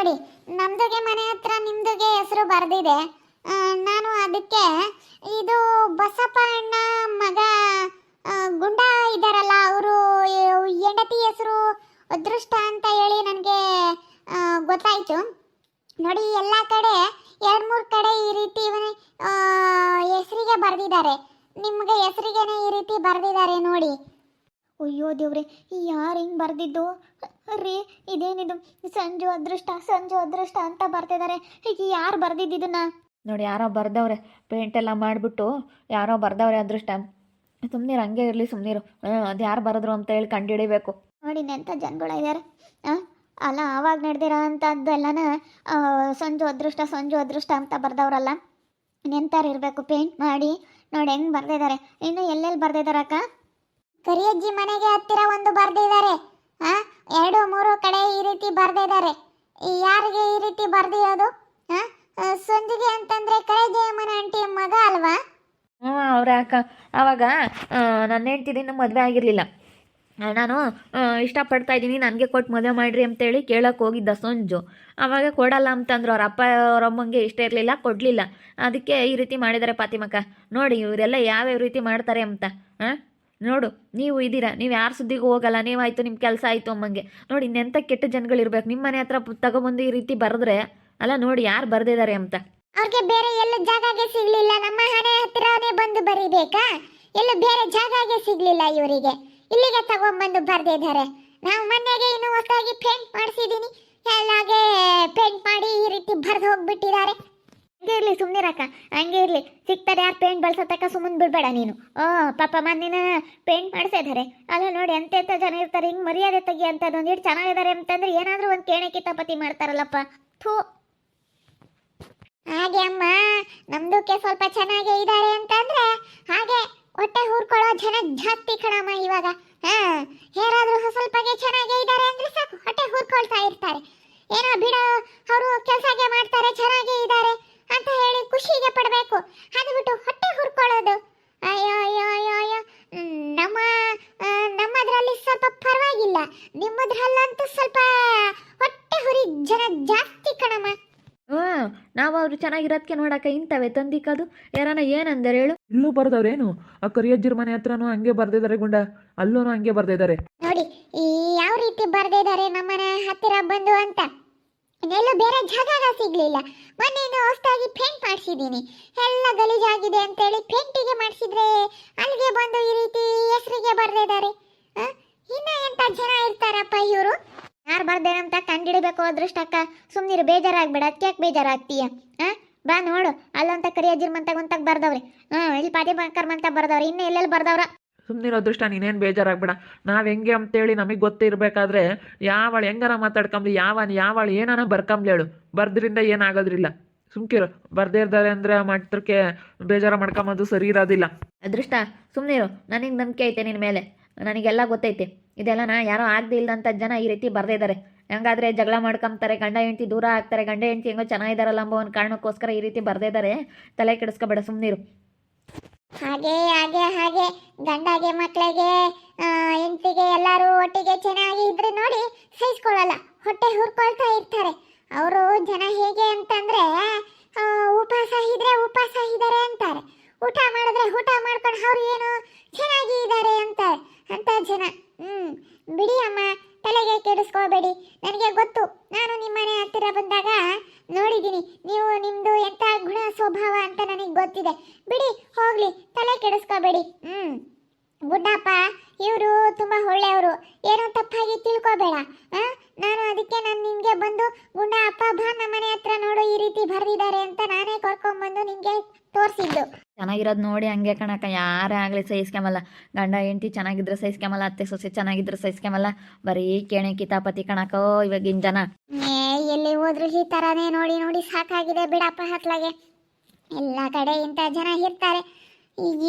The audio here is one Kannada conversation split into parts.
ನೋಡಿ, ನಮ್ದುಗೆ ಮನೆ ಹತ್ರ ನಿಮ್ದುಗೆ ಹೆಸರು ಬರೆದಿದೆ. ನಾನು ಅದಕ್ಕೆ ಇದು ಬಸಪ್ಪ ಅಣ್ಣ ಮಗ ಗುಂಡ ಇದ್ದಾರಲ್ಲ ಅವರು ಹೆಂಡತಿ ಹೆಸರು ಅದೃಷ್ಟ ಅಂತ ಹೇಳಿ ನನಗೆ ಗೊತ್ತಾಯಿತು. ನೋಡಿ, ಎಲ್ಲ ಕಡೆ ಎರಡು ಮೂರು ಕಡೆ ಈ ರೀತಿ ಹೆಸರಿಗೆ ಬರೆದಿದ್ದಾರೆ. ನಿಮಗೆ ಹೆಸರಿಗೇನೆ ಈ ರೀತಿ ಬರೆದಿದ್ದಾರೆ ನೋಡಿ. ಅಯ್ಯೋ ದೇವ್ರೆ ಯಾರು ಹಿಂಗೆ ಬರೆದಿದ್ದು? ರೀ ಇದೇನಿದು? ಸಂಜು ಅದೃಷ್ಟ ಸಂಜು ಅದೃಷ್ಟ ಅಂತ ಬರ್ತಿದ್ದಾರೆ ಈಗ ಯಾರು ಬರ್ದಿದ್ದಿದನ್ನ ನೋಡಿ ಯಾರೋ ಬರ್ದವ್ರೆ ಪೇಂಟ್ ಎಲ್ಲ ಮಾಡಿಬಿಟ್ಟು ಯಾರೋ ಬರ್ದವ್ರೆ ಅದೃಷ್ಟ. ಸುಮ್ನೀರು ಹಂಗೆ ಇರಲಿ ಸುಮ್ನೀರು. ಅದು ಯಾರು ಬರೆದ್ರು ಅಂತ ಹೇಳಿ ಕಂಡುಹಿಡಿಬೇಕು ನೋಡಿ ನೆಂತ ಜನಗಳ ಇದ್ದಾರೆ ಅಲ್ಲ ಆವಾಗ ನಡೆದಿರೋ ಅಂಥದ್ದೆಲ್ಲನ ಸಂಜು ಅದೃಷ್ಟ ಸಂಜು ಅದೃಷ್ಟ ಅಂತ ಬರ್ದವ್ರಲ್ಲ. ನೆಂತಾರು ಇರಬೇಕು ಪೇಂಟ್ ಮಾಡಿ. ನೋಡಿ ಹೆಂಗೆ ಬರ್ದಿದ್ದಾರೆ ಇನ್ನು ಎಲ್ಲೆಲ್ಲಿ ಬರ್ದಿದಾರಕ್ಕ? ಕರಿಯಜ್ಜಿ ಮನೆಗೆ ಹತ್ತಿರ ಒಂದು ಬರ್ದಿದ್ದಾರೆ ಎರಡು ಮೂರು ಕಡೆ ಈ ರೀತಿ ಬರ್ದಿದ್ದಾರೆ ಯಾರಿಗೆ ಈ ರೀತಿ ಬರ್ದಿರೋದು ಸಂಜಿಗೆ ಅಂತಂದ್ರೆ ಕರಿಯಜ್ಜಮ್ಮನ ಆಂಟಿ ಮಗ ಅಲ್ವಾ? ಹ್ಞೂ ಅವ್ರ ಅಕ್ಕ. ಆವಾಗ ನನ್ನ ಹೆಂಡ್ತಿದಿನ ಮದುವೆ ಆಗಿರಲಿಲ್ಲ. ನಾನು ಇಷ್ಟಪಡ್ತಾ ಇದ್ದೀನಿ, ನನಗೆ ಕೊಟ್ಟು ಮದುವೆ ಮಾಡಿರಿ ಅಂತೇಳಿ ಕೇಳೋಕೆ ಹೋಗಿದ್ದ ಸಂಜು. ಅವಾಗ ಕೊಡಲ್ಲ ಅಂತಂದ್ರು, ಅವ್ರ ಅಪ್ಪ, ಅವ್ರ ಅಮ್ಮಂಗೆ ಇಷ್ಟ ಇರಲಿಲ್ಲ, ಕೊಡಲಿಲ್ಲ. ಅದಕ್ಕೆ ಈ ರೀತಿ ಮಾಡಿದ್ದಾರೆ ಪಾತಿಮಕ್ಕ. ನೋಡಿ, ಇವರೆಲ್ಲ ಯಾವ್ಯಾವ ರೀತಿ ಮಾಡ್ತಾರೆ ಅಂತ ಹಾಂ ನೋಡು, ನೀವು ಇದ್ದೀರಾ, ನೀವು ಯಾರ ಸುದ್ದಿಗೂ ಹೋಗಲ್ಲ, ನೀವಾಯ್ತು ನಿಮ್ಮ ಕೆಲಸ ಆಯಿತು ಅಮ್ಮಂಗೆ. ನೋಡಿ ಇನ್ನೆಂಥ ಕೆಟ್ಟ ಜನಗಳಿರ್ಬೇಕು. ನಿಮ್ಮ ಮನೆ ಹತ್ರ ತಗೊಂಬಂದು ಈ ರೀತಿ ಬರೆದ್ರೆ, ಅಲ್ಲ ನೋಡಿ, ಯಾರು ಬರೆದಿದ್ದಾರೆ ಅಂತ. ಅವ್ರಿಗೆ ಬೇರೆ ಎಲ್ಲ ಜಾಗಗೆ ಸಿಗ್ಲಿಲ್ಲ. ನಮ್ಮ ಮನೆ ಹತ್ರನೇ ಬಂದು ಬರಿಬೇಕಾ? ಎಲ್ಲ ಬೇರೆ ಜಾಗಗೆ ಸಿಗ್ಲಿಲ್ಲ ಇವರಿಗೆ. ಇಲ್ಲಿಗೆ ತಗೊಂಡ್ಬಂದು ಬರ್ದಿದ್ದಾರೆ ನಾವು ಮನೆಗೆ ಇನ್ನು ಹೊಸದಾಗಿ ಪೇಂಟ್ ಮಾಡಿಸಿದೀನಿ. ಎಲ್ಲಾಗೆ ಪೇಂಟ್ ಮಾಡಿ ಈ ರೀತಿ ಬರ್ದು ಹೋಗ್ಬಿಟ್ಟಿದ್ದಾರೆ. ಹಂಗೆ ಇರ್ಲಿ ಸುಮ್ಮನಿರಕ್ಕ ಹಂಗೆ ಇರ್ಲಿ. ಸಿಗ್ತಾರೆ ಯಾರು ಪೇಂಟ್ ಬಳಸತಕ್ಕ ಸುಮ್ಮನೆ ಬಿಡ್ಬೇಡ ನೀನು. ಓ, ಪಾಪ ಮಂದಿನ ಪೇಂಟ್ ಮಾಡಿಸಿದ್ದಾರೆ ಅಲ್ಲ ನೋಡಿ ಎಂತೆಂಥ ಜನ ಇರ್ತಾರೆ, ಹಿಂಗೆ ಮರ್ಯಾದೆ ತೆಗಿ ಅಂತ ಒಂದಿಟ್ಟು ಚೆನ್ನಾಗಿದ್ದಾರೆ ಅಂತಂದ್ರೆ ಏನಾದರೂ ಒಂದು ಕೇಣೆ ಕಿತಾಪತಿ ಮಾಡ್ತಾರಲ್ಲಪ್ಪ. ಥೂ. ಹಾಗೆ ಅಮ್ಮ ನಮ್ದಕ್ಕೆ ಸ್ವಲ್ಪ ಚೆನ್ನಾಗೇ ಇದ್ದಾರೆ ಅಂತಂದ್ರೆ ಹಾಗೆ ಹೊಟ್ಟೆ ಹುರ್ಕೊಳ್ಳೋ ಜನ ಜಾಸ್ತಿ ಕಣಮ್ಮ ಇವಾಗ ಹಾ ಯಾರಾದ್ರೂ ಸ್ವಲ್ಪಗೆ ಚೆನ್ನಾಗೇ ಇದ್ದಾರೆ ಅಂದ್ರೆ ಸಾಕು ಹೊಟ್ಟೆ ಹೂರ್ಕೊಳ್ತಾ ಇರ್ತಾರೆ ಏನೋ ಬಿಡೋ ಅವರು ಕೆಲಸಗೆ ಮಾಡ್ತಾರೆ ಚೆನ್ನಾಗೇ ಇದ್ದಾರೆ ಅಂತ ಹೇಳಿ ಖುಷಿಗೆ ಪಡಬೇಕು ಅದು ಬಿಟ್ಟು ಹೊಟ್ಟೆ ಹುರ್ಕೊಳ್ಳೋದು ಅಯ್ಯೋ ಅಯ್ಯೋ ಅಯ್ಯೋ ಅಯ್ಯೋ ಹ್ಮ್, ನಮ್ಮ ಆ, ನಮ್ಮದ್ರಲ್ಲಿ ಸ್ವಲ್ಪ ಪರವಾಗಿಲ್ಲ. ನಿಮ್ಮದ್ರಲ್ಲಂತೂ ಸ್ವಲ್ಪ ಹೊಟ್ಟೆ ಹುರಿ ಜನ ಜಾಸ್ತಿ ಕಣಮ್ಮ. ಹ್ಞೂ ನಾವು ಅವ್ರು ಚೆನ್ನಾಗಿರೋದಕ್ಕೆ ನೋಡಕ್ಕ ಇಂತವೆ ತಂದಿಕ್ಕದು ಯಾರನ ಏನಂದ್ರೆ ಹೇಳು. ಇಲ್ಲೂ ಬರ್ದವ್ರೇನು? ಆ ಕರಿಯಜ್ಜಿರ ಮನೆ ಹತ್ರನು ಹಂಗೆ ಬರ್ದಿದ್ದಾರೆ ಗುಂಡ. ಅಲ್ಲೂ ಹಂಗೆ ಬರ್ದಿದ್ದಾರೆ ನೋಡಿ ಈ ಯಾವ ರೀತಿ ಬರ್ದಿದ್ದಾರೆ ನಮ್ಮನೆ ಹತ್ತಿರ ಬಂದು ಅಂತ. ಎಲ್ಲೂ ಬೇರೆ ಜಾಗ ಸಿಗ್ಲಿಲ್ಲ. ಮೊನ್ನೆ ಇನ್ನು ಹೊಸದಾಗಿ ಪೇಂಟ್ ಮಾಡಿಸಿದ್ದೀನಿ ಎಲ್ಲ ಗಲೀಜಾಗಿದೆ ಅಂತೇಳಿ ಪೇಂಟಿಗೆ ಮಾಡಿಸಿದ್ರೆ ಅಲ್ಲಿಗೆ ಬಂದು ಈ ರೀತಿ ಹೆಸರಿಗೆ ಬರ್ದಿದ್ದಾರೆ ಆ? ಇನ್ನ ಎಂತ ಜನ ಇರ್ತಾರಪ್ಪ ಇವರು. ಯಾರು ಬರ್ದೇನಂತ ಕಂಡಿಡಬೇಕು ಅದೃಷ್ಟಕ್ಕ. ಸುಮ್ಮನಿರು ಬೇಜಾರಾಗ್ಬೇಡ. ಅದಕ್ಕೆ ಬೇಜಾರಾಗ್ತೀಯ? ಆ? ಬಾ ನೋಡು. ಅಲ್ಲಂತ ಕರಿಯಜ್ಜಿರ್ ಮಂತಾಗ ಒಂತಾಗ ಬರ್ದವ್ರಿ. ಹ್ಞೂ ಇಲ್ಲಿ ಪಾಟಿ ಮಂತ ಬರ್ದವ್ರಿ. ಇನ್ನು ಎಲ್ಲೆಲ್ಲಿ ಬರ್ದವ್ರ? ಸುಮ್ಮನಿರೋ ಅದೃಷ್ಟ ನೀನೇನು ಬೇಜಾರಾಗ್ಬೇಡ. ನಾವು ಹೆಂಗೆ ಅಂತೇಳಿ ನಮಗೆ ಗೊತ್ತಿರಬೇಕಾದ್ರೆ ಯಾವಳು ಹೆಂಗಾರ ಮಾತಾಡ್ಕೊಂಬ್ಲಿ ಯಾವನ್ ಯಾವಳು ಏನಾನ ಬರ್ಕಂಬ್ಲಿ ಹೇಳು. ಬರ್ದ್ರಿಂದ ಏನಾಗೋದ್ರಿಲ್ಲ. ಸುಮ್ಕಿರು ಬರ್ದೇ ಇರ್ದಾರೆ ಅಂದರೆ ಮಾಡ್ತಕ್ಕೆ ಬೇಜಾರು ಬೇಜಾರ ಮಾಡ್ಕೊಂಬೋದು ಸರಿ ಇರೋದಿಲ್ಲ. ಅದೃಷ್ಟ ಸುಮ್ಮನಿರು ನನಗೆ ನಂಬಿಕೆ ಐತೆ ನಿನ್ನ ಮೇಲೆ. ನನಗೆಲ್ಲ ಗೊತ್ತೈತೆ. ಇದೆಲ್ಲ ನಾ ಯಾರೋ ಆಗದೆ ಇಲ್ಲದಂಥ ಜನ ಈ ರೀತಿ ಬರ್ದಿದ್ದಾರೆ ಹೆಂಗಾದ್ರೆ ಜಗಳ ಮಾಡ್ಕೊಂತಾರೆ ಗಂಡ ಹೆಂಡತಿ ದೂರ ಆಗ್ತಾರೆ, ಗಂಡ ಹೆಂಡತಿ ಹೆಂಗೋ ಚೆನ್ನಾಗಿದ್ದಾರಲ್ಲ ಅಂಬೋ ಒಂದು ಕಾರಣಕ್ಕೋಸ್ಕರ ಈ ರೀತಿ ಬರ್ದಿದ್ದಾರೆ ತಲೆ ಕೆಡಿಸ್ಕೊಬೇಡ ಸುಮ್ಮನಿರು ಹಾಗೆ ಹಾಗೆ ಹಾಗೆ. ಗಂಡಗೆ ಮಕ್ಕಳಿಗೆ ಹೆಂಡತಿಗೆ ಎಲ್ಲರೂ ಒಟ್ಟಿಗೆ ಚೆನ್ನಾಗಿ ಇದ್ರೆ ನೋಡಿ ಸಹಿಸ್ಕೊಳ್ಳಲ್ಲ. ಹೊಟ್ಟೆ ಹುರ್ಕೊಳ್ತಾ ಇರ್ತಾರೆ. ಅವರು ಜನ ಹೇಗೆ ಅಂತಂದ್ರೆ ಉಪವಾಸ ಇದ್ರೆ ಉಪವಾಸ ಇದ್ದಾರೆ ಅಂತಾರೆ. ಊಟ ಮಾಡಿದ್ರೆ ಊಟ ಮಾಡ್ಕೊಂಡು ಅವ್ರು ಏನು ಚೆನ್ನಾಗಿ ಇದ್ದಾರೆ ಅಂತಾರೆ ಅಂತ ಜನ ಹ್ಮ್ ಬಿಡಿ ಅಮ್ಮ ತಲೆಗೆ ಕೆಡಿಸ್ಕೋಬೇಡಿ ನನಗೆ ಗೊತ್ತು ನಾನು ನಿಮ್ಮನೆ ಹತ್ತಿರ ಬಂದಾಗ ನೋಡಿದ್ದೀನಿ ನೀವು ನಿಮ್ದು ಎಂತ ಗುಣ ಸ್ವಭಾವ ಅಂತ ನನಗೆ ಗೊತ್ತಿದೆ ಬಿಡಿ ಹೋಗ್ಲಿ ತಲೆ ಕೆಡಿಸ್ಕೋಬೇಡಿ ಹ್ಮ್ ಗುಡ್ಡಪ್ಪ ಇವರು ತುಂಬಾ ಒಳ್ಳೆಯವರು ಏನೋ ತಪ್ಪಾಗಿ ತಿಳ್ಕೊಬೇಡ? ನಾನು ಅದಕ್ಕೆ ನಾನು ನಿಮಗೆ ಬಂದು ಗುಂಡ ಅಪ್ಪ ಬಾ ನಮ್ಮನೆ ಹತ್ರ ನೋಡು ಈ ರೀತಿ ಬರ್ದಿದ್ದಾರೆ ಅಂತ ನಾನೇ ಕರ್ಕೊಂಡ್ಬಂದು ನಿಮಗೆ ತೋರಿಸಿದ್ದು. ಚೆನ್ನಾಗಿರೋದು ನೋಡಿ ಹಂಗೆ ಕಣಕ್ಕ ಯಾರೇ ಆಗಲಿ ಸಹಿಸ್ಕೊಂಬಲ್ಲ ಗಂಡ ಹೆಂಡತಿ ಚೆನ್ನಾಗಿದ್ರೆ ಸಹಿಸ್ಕೊಂಬಲ್ಲ ಅತ್ತೆ ಸೊಸೆ ಚೆನ್ನಾಗಿದ್ರೆ ಸಹಿಸ್ಕೊಂಬಲ್ಲ ಬರೀ ಕೇಣೆ ಕಿತಾಪತಿ ಕಣಕೋ ಇವಾಗಿನ ಜನ. ಏ ಎಲ್ಲಿ ಹೋದ್ರು ಈ ಥರನೇ ನೋಡಿ ನೋಡಿ ಸಾಕಾಗಿದೆ ಬಿಡಪ್ಪ ಹತ್ಲಾಗೆ. ಎಲ್ಲ ಕಡೆ ಇಂಥ ಜನ ಇರ್ತಾರೆ.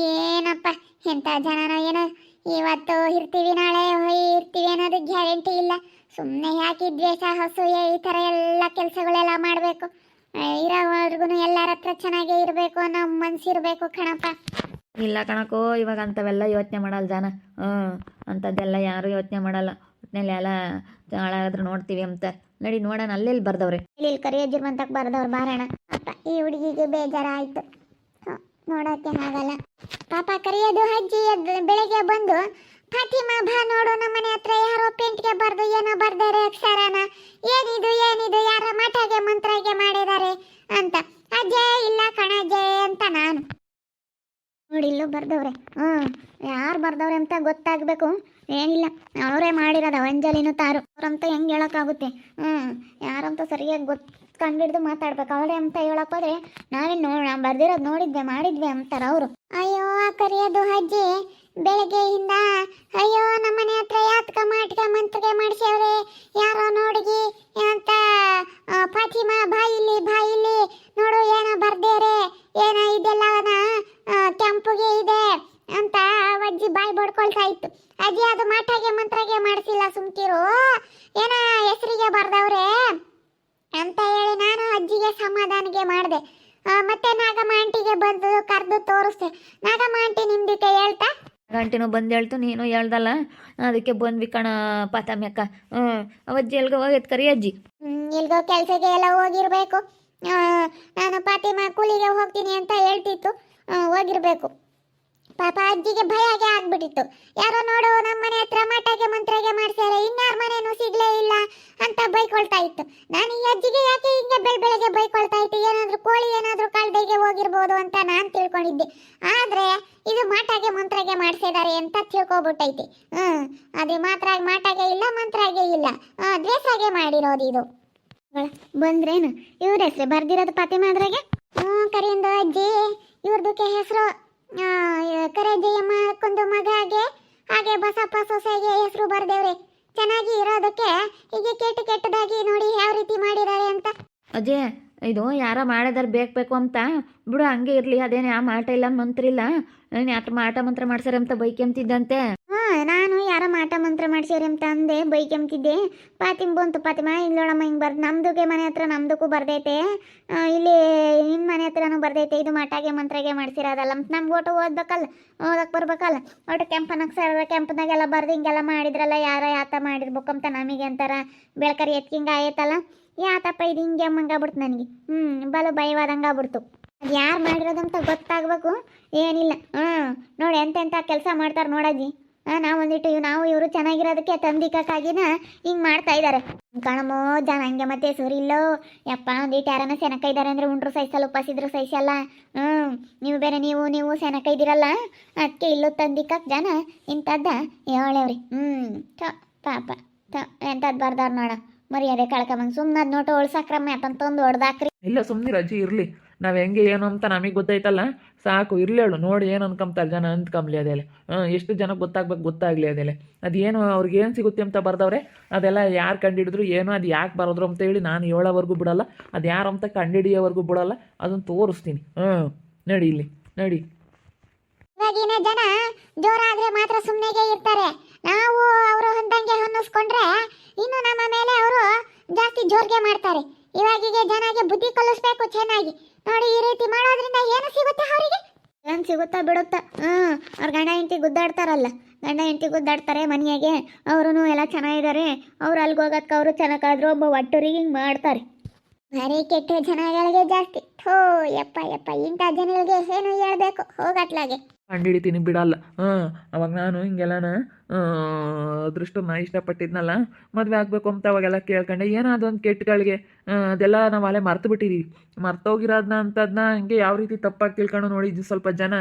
ಏನಪ್ಪ ಎಂಥ ಜನನ ಏನೋ ಇವತ್ತು ಇರ್ತೀವಿ ನಾಳೆ ಹೋಯ್ ಇರ್ತೀವಿ ಅನ್ನೋದು ಗ್ಯಾರಂಟಿ ಇಲ್ಲ. ಸುಮ್ಮನೆ ಯಾಕೆ ದ್ವೇಷ ಈ ಥರ ಎಲ್ಲ ಕೆಲಸಗಳೆಲ್ಲ ಮಾಡಬೇಕು? ಇರೋವರೆಗೂ ಎಲ್ಲರ ಹತ್ರ ಚೆನ್ನಾಗೇ ಇರಬೇಕು ಅನ್ನೋ ಮನ್ಸಿರ್ಬೇಕು ಕಣಪ್ಪ. ಇಲ್ಲ ಕಣಕೋ ಇವಾಗ ಅಂಥವೆಲ್ಲ ಯೋಚನೆ ಮಾಡಲ್ಲ ಜನ. ಹ್ಞೂ ಅಂಥದ್ದೆಲ್ಲ ಯಾರು ಯೋಚನೆ ಮಾಡಲ್ಲ. ಒಟ್ಟಿನಲ್ಲಿ ಎಲ್ಲ ಹಾಳಾದ್ರೂ ನೋಡ್ತೀವಿ ಅಂತ. ನಡಿ ನೋಡೋಣ ಅಲ್ಲೆಲ್ಲಿ ಬರ್ದವ್ರೆ? ಇಲ್ಲಿ ಕರಿಯಜ್ಜರ್ ಮಂತಕ್ ಬರ್ದವ್ರು ಬಾರಣ. ಅಪ್ಪ ಈ ಹುಡುಗಿಗೆ ಬೇಜಾರಾಯ್ತು. ಹ, ನೋಡಕ್ಕೆ ಆಗಲ್ಲ. ಪಾಪ ಕರೆಯೋದು ಅಜ್ಜಿ ಬೆಳಗ್ಗೆ ಬಂದು ಫಾತಿಮಾ ಬಾ ನೋಡು ನಮ್ಮನೆ ಹತ್ರ ಯಾರೋ ಪೇಂಟ್ಗೆ ಬರ್ದು ಏನೋ ಬರ್ದಾರೆ ಅಕ್ಷರನ. ಏನಿದು ಏನಿದು ಯಾರ ಮಠಗೆ ಮಂತ್ರಗೆ ಮಾಡಿದ್ದಾರೆ ಅಂತ. ಅಜ್ಜೆ ಇಲ್ಲ ಕಣಜ್ಜೆ ಅಂತ ನಾನು. ನೋಡಿ ಇಲ್ಲೂ ಬರ್ದವ್ರೆ. ಹ್ಮ್ ಯಾರು ಬರ್ದವ್ರೆ ಅಂತ ಗೊತ್ತಾಗ್ಬೇಕು. ಏನಿಲ್ಲ ಅವರೇ ಮಾಡಿರೋದು ಅಂಜಲಿನೂ ತಾರು. ಅವ್ರಂತ ಹೆಂಗ್ ಹೇಳೋಕ್ಕಾಗುತ್ತೆ? ಹ್ಮ್ ಯಾರಂತೂ ಸರಿಯಾಗಿ ಗೊತ್ತು ಕಂಡಿಡ್ದು ಮಾತಾಡ್ಬೇಕು. ಅವ್ರೆ ಅಂತ ಹೇಳಕ್ ಹೋದ್ರೆ ನಾವೇ ನೋಡೋಣ? ಬರ್ದಿರೋದ್ ನೋಡಿದ್ವಿ, ಮಾಡಿದ್ವಿ ಅಂತಾರ ಅವರು. ಅಯ್ಯೋ ಕರಿಯೋದು ಅಜ್ಜಿ. ಬೆಳಗ್ಗೆಯಿಂದ, ಅಯ್ಯೋ, ನಮ್ಮನೆ ಹತ್ರ ಯಾತ್ಕ ಮಾಟ್ಕ ಮಂತ್ರಗೆ ಮಾಡಿಸ್ಯವ್ರೆ ಯಾರೋ ನೋಡಿಗಿ ಅಂತ ಆ, ಫಾತಿಮಾ ಬಾಯಿಲಿ ಬಾಯಿಲಿ ನೋಡು ಏನೋ ಬರ್ದೇರೆ ಏನೋ ಇದೆಲ್ಲವನ ಆ, ಕೆಂಪುಗೆ ಇದೆ ಅಂತ ಆ ಅಜ್ಜಿ ಬಾಯಿ ಬಡ್ಕೊಳ್ತಾ ಇತ್ತು ಅಜ್ಜಿ ಅದು ಮಾಟಗೆ ಮಂತ್ರಗೆ ಮಾಡಿಸಿಲ್ಲ ಸುಮ್ಕಿರು ಏನ ಹೆಸರಿಗೆ ಬರ್ದವ್ರೆ ಅಂತ ಹೇಳಿ ನಾನು ಅಜ್ಜಿಗೆ ಸಮಾಧಾನಗೆ ಮಾಡಿದೆ ಮತ್ತೆ ನಾಗಮ್ಮ ಆಂಟಿಗೆ ಬಂದು ಕರೆದು ತೋರಿಸ್ದೆ ನಾಗಮ್ಮ ಆಂಟಿ ನಿಮ್ದಕ್ಕೆ ಹೇಳ್ತಾ ಗಂಟೆನೂ ಬಂದು ಹೇಳ್ತು, ನೀನು ಹೇಳ್ದಲ್ಲ? ಅದಕ್ಕೆ ಬಂದ್ವಿ ಕಣ ಪಾತಮ್ಯಕ್ಕ ಹ್ಞೂ ಅವಜ್ಜಿ ಎಲ್ಗ ಹೋಗಿದ್ ಕರಿ ಅಜ್ಜಿ. ಎಲ್ಗೋ ಕೆಲಸಕ್ಕೆ ಎಲ್ಲ ಹೋಗಿರ್ಬೇಕು. ನಾನು ಫಾತಿಮಾ ಕೂಲಿಗೆ ಹೋಗ್ತೀನಿ ಅಂತ ಹೇಳ್ತಿತ್ತು. ಹೋಗಿರ್ಬೇಕು. ಪಾಪ ಅಜ್ಜಿಗೆ ಭಯಾಗೆ ಆಗ್ಬಿಟ್ಟಿತ್ತು. ಯಾರೋ ನೋಡು ನಮ್ಮ ಮನೆ ಹತ್ರ ಮಠಗೆ ಮಂತ್ರಗೆ ಮಾಡ್ಸ್ಯಾರೆ, ಇನ್ಯಾರ ಮನೇನು ಸಿಗ್ಲೇ ಇಲ್ಲ ಅಂತ ಬೈಕೊಳ್ತಾ ಇತ್ತು. ನಾನು ಈ ಅಜ್ಜಿಗೆ ಯಾಕೆ ಹಿಂಗೆ ಬೆಳ್ ಬೆಳಗ್ಗೆ ಬೈಕೊಳ್ತಾ ಇತ್ತು ಏನಾದ್ರೂ ಕೋಳಿ ಏನಾದ್ರೂ ಕಳ್ದೆಗೆ ಹೋಗಿರ್ಬೋದು ಅಂತ ನಾನು ತಿಳ್ಕೊಂಡಿದ್ದೆ. ಆದ್ರೆ ಇದು ಮಾಟಾಗೆ ಮಂತ್ರಗೆ ಮಾಡ್ಸಿದ್ದಾರೆ ಅಂತ ತಿಳ್ಕೊಬಿಟ್ಟೈತಿ. ಹ್ಮ್, ಅದು ಮಾತ್ರ ಮಾಟಗೆ ಇಲ್ಲ, ಮಂತ್ರಾಗೆ ಇಲ್ಲ. ದ್ವೇಷಾಗೆ ಮಾಡಿರೋದು ಇದು. ಬಂದ್ರೇನು? ಇವ್ರ ಹೆಸರು ಬರ್ದಿರೋದು ಫಾತಿಮಾದ್ರಾಗೆ ಹ್ಞೂ ಕರಿಯಿಂದ ಅಜ್ಜಿ. ಇವ್ರದಕ್ಕೆ ಹೆಸರು ಕರೆ ಮಾಡ್ಕೊಂಡು ಕೊಂದು ಮಗಗೆ ಹಾಗೆ ಬಸಪ್ಪ ಸೊಸೆಗೆ ಹೆಸರು ಬರ್ದೇವ್ರೆ. ಚೆನ್ನಾಗಿ ಇರೋದಕ್ಕೆ ಹೀಗೆ ಕೆಟ್ಟ ಕೆಟ್ಟದಾಗಿ ನೋಡಿ ಯಾವ ರೀತಿ ಮಾಡಿದ್ದಾರೆ ಅಂತ. ಅಜಯ್ ಇದು ಯಾರ ಮಾಡಿದಾರೆ ಬೇಕು ಬೇಕು ಅಂತ? ಬಿಡು ಹಂಗೆ ಇರಲಿ ಅದೇನು ಯಾವ ಮಾಟ ಇಲ್ಲ ಮಂತ್ರ ಇಲ್ಲ. ಯಾತ್ರ ಮಾಟ ಮಂತ್ರ ಮಾಡ್ಸಾರ ಅಂತ ಬೈಕೆಂತಿದ್ದಂತೆ ಹಾ ನಾನು ಯಾರ ಮಾಟ ಮಂತ್ರ ಮಾಡ್ಸ್ಯಾರ ಅಂತ ಅಂದೆ ಬೈಕೆಂಬ್ತಿದ್ದೆ ಪಾತಿಮ್ ಬಂತು, ಪಾತಿಮಾ ಇಲ್ಲೋಳಮ್ಮ ಹಿಂಗೆ ಬರ್ದು ನಮ್ದುಗೆ ಮನೆ ಹತ್ರ ನಮ್ದಕ್ಕೂ ಬರ್ದೈತೆ. ಇಲ್ಲಿ ನಿಮ್ಮ ಮನೆ ಹತ್ರನೂ ಬರ್ದೈತೆ, ಇದು ಮಠಾಗೆ, ಮಂತ್ರಗೆ ಮಾಡ್ಸಿರೋದಲ್ಲ. ನಮ್ಗೆ ಒಟ್ಟು ಓದ್ಬೇಕಲ್ಲ ಓದಕ್ಕೆ ಬರ್ಬೇಕಲ್ಲ. ಒಟ್ಟು ಕೆಂಪನಾಗ ಸರ್ ಕೆಂಪನಾಗೆಲ್ಲ ಬರ್ದು ಹಿಂಗೆಲ್ಲ ಮಾಡಿದ್ರಲ್ಲ, ಯಾರ ಯಾತ ಮಾಡಿರ್ಬೇಕಂತ ನಮಗೆ ಅಂತಾರ. ಬೆಳ್ಕರಿ ಎತ್ಕಿಂಗ ಆಯ್ತಲ್ಲ. ಯಾತಪ್ಪ ಇದು ಹಿಂಗೆ ಮಂಗಾಗ್ಬಿಡ್ತು ನನಗೆ. ಹ್ಞೂ ಬಲು ಭಯವಾದಂಗೆ ಆಗ್ಬಿಡ್ತು. ಅದು ಯಾರು ಮಾಡಿರೋದಂತ ಗೊತ್ತಾಗಬೇಕು. ಏನಿಲ್ಲ. ಹಾಂ ನೋಡಿ ಎಂತೆಂಥ ಕೆಲಸ ಮಾಡ್ತಾರೆ ನೋಡಜ್ಜಿ. ನಾವು ಒಂದಿಟ್ಟು ಇವ್- ನಾವು ಇವರು ಚೆನ್ನಾಗಿರೋದಕ್ಕೆ ತಂದಿಕ್ಕಾಗಿನ ಹಿಂಗೆ ಮಾಡ್ತಾ ಇದ್ದಾರೆ ಕಣಮೋ, ಜನ ಹಂಗೆ ಮತ್ತೆ ಸುರಿ ಇಲ್ಲೋ. ಯಪ್ಪ, ಒಂದಿಟ್ಟು ಯಾರನ್ನ ಸೆನಕ ಇದ್ದಾರೆ ಅಂದರೆ ಉಂಡ್ರು ಸೈಸಲ್ಲ ಉಪ್ಪಸಿದ್ರು ಸೈಸಲ್ಲ ಹ್ಞೂ ನೀವು ಬೇರೆ ನೀವು ನೀವು ಸೆನಕ ಇದ್ದೀರಲ್ಲ ಅದಕ್ಕೆ ಇಲ್ಲೂ ತಂದಿಕ್ಕಕ್ಕೆ ಜನ ಇಂಥದ್ದ ಹೇಳೇವ್ರಿ ಹ್ಞೂ ಥ, ಪಾಪ, ಥ ಎಂಥದ್ದು ಬರ್ದಾರ ನೋಡ. ಮರ್ಯಾದೆ ಕಳ್ಕೊಂಬಂಗೆ ಸುಮ್ಮನೆ ನೋಟು ಉಳ್ಸಾಕ್ರಮ್ಮ ಯಾಕಂತ ಒಂದು ಹೊಡ್ದಾಕ್ರಿ. ಇಲ್ಲ ಸುಮ್ಮನೆ ರಜೆ ಇರಲಿ. ನಾವು ಹೆಂಗೆ ಏನು ಅಂತ ನಮಗೆ ಗೊತ್ತೈತಲ್ಲ ಸಾಕು, ಇರ್ಲಿ ಹೇಳು ನೋಡಿ ಏನು ಅನ್ಕೊಂತಾರೆ ಜನ ಅಂದ್ಕೊಂಬ್ಲಿ ಅದೆಲ್ಲ ಎಷ್ಟು ಜನಕ್ಕೆ ಗೊತ್ತಾಗ್ಬೇಕು ಗೊತ್ತಾಗಲಿ ಅದೆಲ್ಲ ಅದೇನು ಅವ್ರಿಗೆ ಏನು ಸಿಗುತ್ತೆ ಅಂತ ಬರ್ದವ್ರೆ? ಅದೆಲ್ಲ ಯಾರು ಕಂಡಿಡಿದ್ರು, ಏನೋ, ಅದು ಯಾಕೆ ಬರೋದ್ರು ಅಂತ ಹೇಳಿ ನಾನು ಹೇಳೋವರೆಗೂ ಬಿಡಲ್ಲ, ಅದು ಯಾರು ಅಂತ ಕಂಡಿಡಿಯೋವರೆಗೂ ಬಿಡಲ್ಲ ಅದನ್ನು ತೋರಿಸ್ತೀನಿ. ಹ್ಞೂ ನಡಿ ಇಲ್ಲಿ, ನಡಿ. ಇವಾಗಿನ ಜನ ಜೋರಾದ್ರೆ ಮಾತ್ರ ಸುಮ್ಮನೆಗೆ ಇರ್ತಾರೆ. ನಾವು ಅವರು ಹೊಂದಂಗೆ ಹೊನ್ನಿಸ್ಕೊಂಡ್ರೆ ಇನ್ನು ನಮ್ಮ ಮೇಲೆ ಅವರು ಜಾಸ್ತಿ ಜೋರ್ಗೆ ಮಾಡ್ತಾರೆ. ಇವಾಗಿಗೆ ಜನಗೆ ಬುದ್ಧಿ ಕಲಿಸ್ಬೇಕು ಚೆನ್ನಾಗಿ. ನೋಡಿ ಈ ರೀತಿ ಮಾಡೋದ್ರಿಂದ ಏನು ಸಿಗುತ್ತೆ ಅವರಿಗೆ? ಏನು ಸಿಗುತ್ತಾ ಬಿಡುತ್ತಾ? ಹ್ಞೂ ಅವ್ರ ಗಂಡ ಹೆಂಡತಿ ಗುದ್ದಾಡ್ತಾರಲ್ಲ. ಗಂಡ ಹೆಂಡತಿ ಗುದ್ದಾಡ್ತಾರೆ ಮನೆಯಾಗೆ. ಅವರು ಎಲ್ಲ ಚೆನ್ನಾಗಿದ್ದಾರೆ ಅವ್ರು ಅಲ್ಲಿಗೆ ಹೋಗೋದಕ್ಕೆ ಅವರು ಚೆನ್ನಾಗಾದ್ರು ಒಬ್ಬ ಒಟ್ಟೂರಿಗೆ ಹಿಂಗೆ ಮಾಡ್ತಾರೆ. ಮರಿ ಕೆಟ್ಟ ಜನಗಳಿಗೆ ಜಾಸ್ತಿ. ಥೋ ಯಪ್ಪ ಯಪ್ಪ ಇಂಥ ಜನಗಳಿಗೆ ಏನು ಹೇಳಬೇಕು? ಹೋಗತ್ಲಾಗೆ. ಕಂಡಿಡಿತೀನಿ ಬಿಡಲ್ಲ. ಹಾಂ ಅವಾಗ ನಾನು ಹಿಂಗೆಲ್ಲನ ಅದೃಷ್ಟನ ಇಷ್ಟಪಟ್ಟಿದ್ನಲ್ಲ, ಮದುವೆ ಆಗಬೇಕು ಅಂತ ಅವಾಗೆಲ್ಲ ಕೇಳ್ಕೊಂಡೆ ಏನೋ ಅದೊಂದು ಕೆಟ್ಟಗಳಿಗೆ ಅದೆಲ್ಲ ನಾವು ಅಲ್ಲೇ ಮರ್ತು ಬಿಟ್ಟಿದ್ದೀವಿ ಮರ್ತೋಗಿರೋದನ್ನ ಅಂತದನ್ನ ಹಿಂಗೆ ಯಾವ ರೀತಿ ತಪ್ಪಾಗಿ ತಿಳ್ಕೊಂಡು ನೋಡಿದ್ವಿ ಸ್ವಲ್ಪ ಜನ,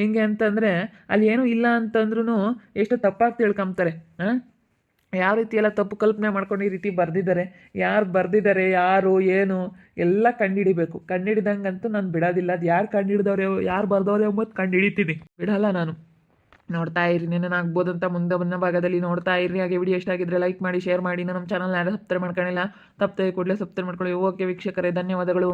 ಹಿಂಗೆ ಅಂತಂದರೆ ಅಲ್ಲಿ ಏನೂ ಇಲ್ಲ ಅಂತಂದ್ರೂ ಎಷ್ಟು ತಪ್ಪಾಗಿ ತಿಳ್ಕೊಂತಾರೆ ಹಾಂ ಯಾವ ರೀತಿ ಎಲ್ಲ ತಪ್ಪು ಕಲ್ಪನೆ ಮಾಡ್ಕೊಂಡು ಈ ರೀತಿ ಬರೆದಿದ್ದಾರೆ, ಯಾರು ಬರೆದಿದ್ದಾರೆ, ಯಾರು, ಏನು, ಎಲ್ಲ ಕಂಡುಹಿಡಿಬೇಕು ಕಂಡುಹಿಡ್ದಂಗಂತೂ ನಾನು ಬಿಡೋದಿಲ್ಲ. ಅದು ಯಾರು ಕಂಡುಹಿಡ್ದವ್ರೆ ಯಾರು ಬರ್ದವ್ರೆ ಎಂಬುದು ಕಂಡುಹಿಡಿತೀನಿ ಬಿಡಲ್ಲ ನಾನು. ನೋಡ್ತಾ ಇರಿ ನೆನನಾಗ್ಬೋದಂತ ಮುಂದೆ ಬಂದ ಭಾಗದಲ್ಲಿ ನೋಡ್ತಾ ಇರಿ. ಹಾಗೆ ವಿಡಿಯೋ ಇಷ್ಟ ಆಗಿದ್ರೆ ಲೈಕ್ ಮಾಡಿ ಶೇರ್ ಮಾಡಿ. ನಮ್ಮ ಚಾನಲ್ ಯಾರು ಸಬ್ಸ್ಕ್ರೈಬ್ ಮಾಡ್ಕೊಂಡಿಲ್ಲ, ತಪ್ಪದೆ ಕೂಡಲೇ ಸಬ್ಸ್ಕ್ರೈಬ್ ಮಾಡ್ಕೊಳ್ಳಿ. ಓಕೆ ವೀಕ್ಷಕರೇ, ಧನ್ಯವಾದಗಳು.